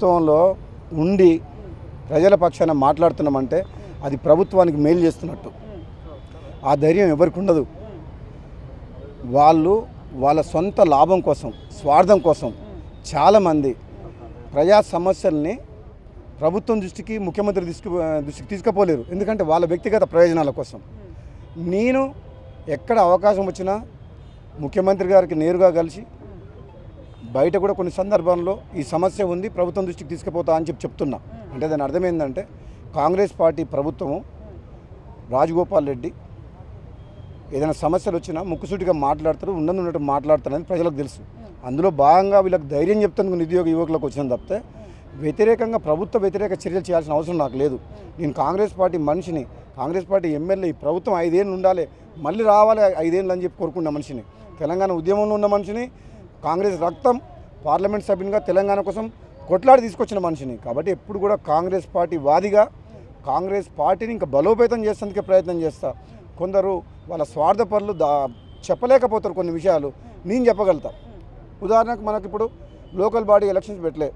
ప్రభుత్వంలో ఉండి ప్రజల పక్షాన మాట్లాడుతున్నామంటే అది ప్రభుత్వానికి మేలు చేస్తున్నట్టు. ఆ ధైర్యం ఎవరికి ఉండదు. వాళ్ళు వాళ్ళ సొంత లాభం కోసం స్వార్థం కోసం చాలామంది ప్రజా సమస్యల్ని ప్రభుత్వం దృష్టికి ముఖ్యమంత్రి దృష్టికి దృష్టికి తీసుకుపోలేరు. ఎందుకంటే వాళ్ళ వ్యక్తిగత ప్రయోజనాల కోసం. నేను ఎక్కడ అవకాశం వచ్చినా ముఖ్యమంత్రి గారికి నేరుగా కలిసి బయట కూడా కొన్ని సందర్భాల్లో ఈ సమస్య ఉంది ప్రభుత్వం దృష్టికి తీసుకుపోతా అని చెప్పి చెప్తున్నా. అంటే దాని అర్థం ఏంటంటే కాంగ్రెస్ పార్టీ ప్రభుత్వము రాజగోపాల్ రెడ్డి ఏదైనా సమస్యలు వచ్చినా ముక్కుసూటిగా మాట్లాడతారు ఉన్నది ఉన్నట్టు మాట్లాడతారని ప్రజలకు తెలుసు. అందులో భాగంగా వీళ్ళకి ధైర్యం చెప్తాను నిరుద్యోగ యువకులకు వచ్చిన తప్పితే వ్యతిరేకంగా ప్రభుత్వ వ్యతిరేక చర్యలు చేయాల్సిన అవసరం నాకు లేదు. నేను కాంగ్రెస్ పార్టీ మనిషిని కాంగ్రెస్ పార్టీ ఎమ్మెల్యే ఈ ప్రభుత్వం ఐదేళ్ళు ఉండాలి మళ్ళీ రావాలి ఐదేళ్ళు అని చెప్పి కోరుకున్న మనిషిని తెలంగాణ ఉద్యమంలో ఉన్న మనిషిని కాంగ్రెస్ రక్తం పార్లమెంట్ సభ్యునిగా తెలంగాణ కోసం కొట్లాడి తీసుకొచ్చిన మనిషిని. కాబట్టి ఎప్పుడు కూడా కాంగ్రెస్ పార్టీ వాదిగా కాంగ్రెస్ పార్టీని ఇంకా బలోపేతం చేసేందుకే ప్రయత్నం చేస్తా. కొందరు వాళ్ళ స్వార్థపరులు దా చెప్పలేకపోతారు కొన్ని విషయాలు. నేను చెప్పగలుగుతా. ఉదాహరణకు మనకి ఇప్పుడు లోకల్ బాడీ ఎలక్షన్స్ పెట్టలే.